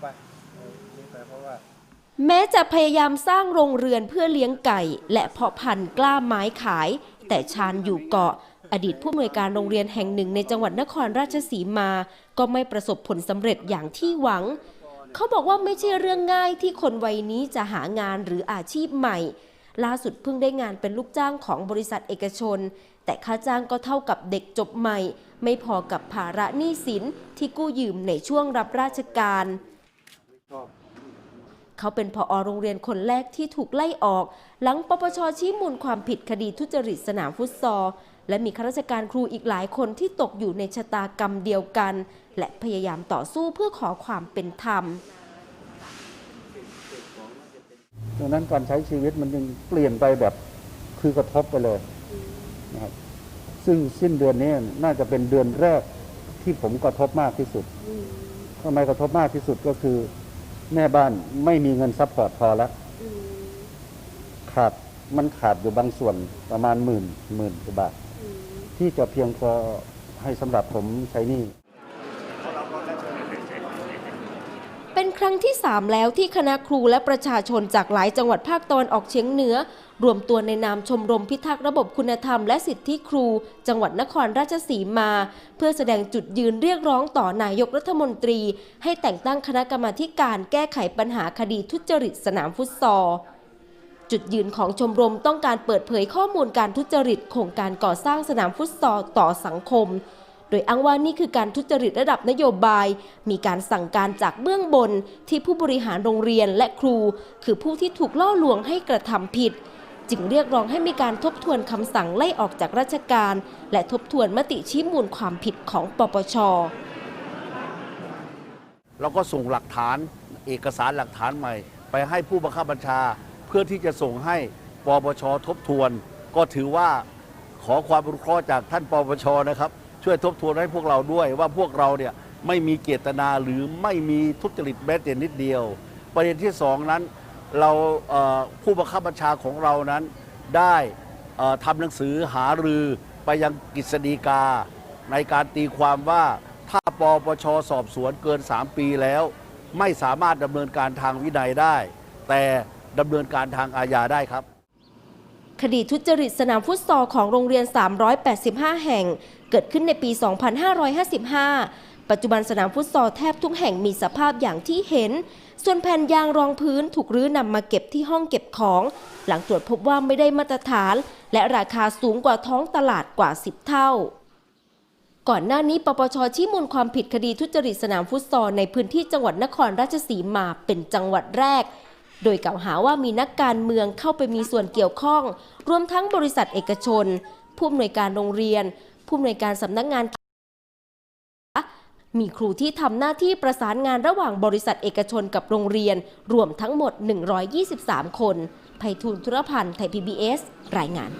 ไปนี่ไปเพราะว่า แม้จะพยายามสร้างโรงเรือนเพื่อเลี้ยงไก่ และเพาะพันธุ์กล้าไม้ขาย แต่ชาญอยู่เกาะ อดีตผู้อำนวยการโรงเรียนแห่งหนึ่งในจังหวัดนครราชสีมา ก็ไม่ประสบผลสำเร็จอย่างที่หวัง เขาบอกว่าไม่ใช่เรื่องง่ายที่คนวัยนี้จะหางานหรืออาชีพใหม่ ล่าสุดเพิ่งได้งานเป็นลูกจ้างของบริษัทเอกชน แต่ค่าจ้างก็เท่ากับเด็กจบใหม่ ไม่พอกับภาระหนี้สินที่กู้ยืมในช่วงรับราชการ เขาเป็นผอโรงเรียนคนแรกที่ถูกไล่ออก หลังปปชชี้มูลความผิดคดีทุจริตสนามฟุตซอลและมีข้าราชการครูอีกหลายคนที่ตกอยู่ในชะตากรรมเดียวกัน และพยายามต่อสู้เพื่อขอความเป็นธรรมดังนั้นการใช้ชีวิตมันยังเปลี่ยนไปแบบคือกระทบไปเลยนะครับซึ่งสิ้นเดือนนี้น่าจะเป็นเดือนแรกที่ผมกระทบมากที่สุดทำไมกระทบมากที่สุดก็คือ แม่บ้านไม่มีเงินซัพพอร์ตพอแล้วขาดมันขาดอยู่บางส่วนประมาณหมื่นหมื่นกว่าบาทที่จะเพียงพอให้สำหรับผมใช้หนี้ เป็น ครั้งที่ 3 แล้วที่คณะครูและประชาชนจากหลายจังหวัดภาคตะวันออกเฉียงเหนือ รวมตัวในนามชมรมพิทักษ์ระบบคุณธรรมและสิทธิครู จังหวัดนครราชสีมา เพื่อแสดงจุดยืนเรียกร้องต่อนายกรัฐมนตรี ให้แต่งตั้งคณะกรรมาการแก้ไขปัญหาคดีทุจริตสนามฟุตซอลจุดยืนของชมรมต้องการเปิดเผยข้อมูลการทุจริตโครงการก่อสร้างสนามฟุตซอลต่อสังคม โดยอ้างว่านี่คือการทุจริตระดับนโยบาย มีการสั่งการจากเบื้องบนที่ผู้บริหารโรงเรียนและครู คือผู้ที่ถูกล่อลวงให้กระทำผิด จึงเรียกร้องให้มีการทบทวนคำสั่งไล่ออกจากราชการ และทบทวนมติชี้มูลความผิดของปปชเราก็ส่งหลักฐานเอกสารหลักฐานใหม่ ไปให้ผู้บังคับบัญชา เพื่อที่จะส่งให้ปปชทบทวน ก็ถือว่าขอความอนุเคราะห์จากท่านปปชนะครับ ช่วยทบทวนให้พวกเราด้วย ว่าพวกเราเนี่ยไม่มีเจตนาหรือไม่มีทุจริตแม้แต่นิดเดียว ประเด็นที่สองนั้นเราผู้บังคับบัญชาของเรานั้นได้ทำหนังสือหารือไปยังกฤษฎีกา ในการตีความว่าถ้าปปชสอบสวนเกิน 3 ปีแล้ว ไม่สามารถดำเนินการทางวินัยได้ แต่ดำเนินการทางอาญาได้ครับ คดีทุจริตสนามฟุตซอลของโรงเรียน 385 แห่ง เกิดขึ้นในปี 2555 ปัจจุบันสนามฟุตซอลแทบทุกแห่งมีสภาพอย่างที่เห็น ส่วนแผ่นยางรองพื้นถูกรื้อนำมาเก็บที่ห้องเก็บของ หลังตรวจพบว่าไม่ได้มาตรฐาน และราคาสูงกว่าท้องตลาดกว่า 10 เท่าก่อนหน้านี้ปปชชี้มูลความผิดคดีทุจริตสนามฟุตซอลในพื้นที่จังหวัดนครราชสีมาเป็นจังหวัดแรก โดยกล่าวหาว่ามีนักการเมืองเข้าไปมีส่วนเกี่ยวข้อง รวมทั้งบริษัทเอกชน ผู้อำนวยการโรงเรียน ผู้อำนวยการสำนักงาน มีครูที่ทำหน้าที่ประสานงานระหว่างบริษัทเอกชนกับโรงเรียน รวมทั้งหมด 123 คนไพฑูรย์ธุรพันธ์ ไทย PBS รายงาน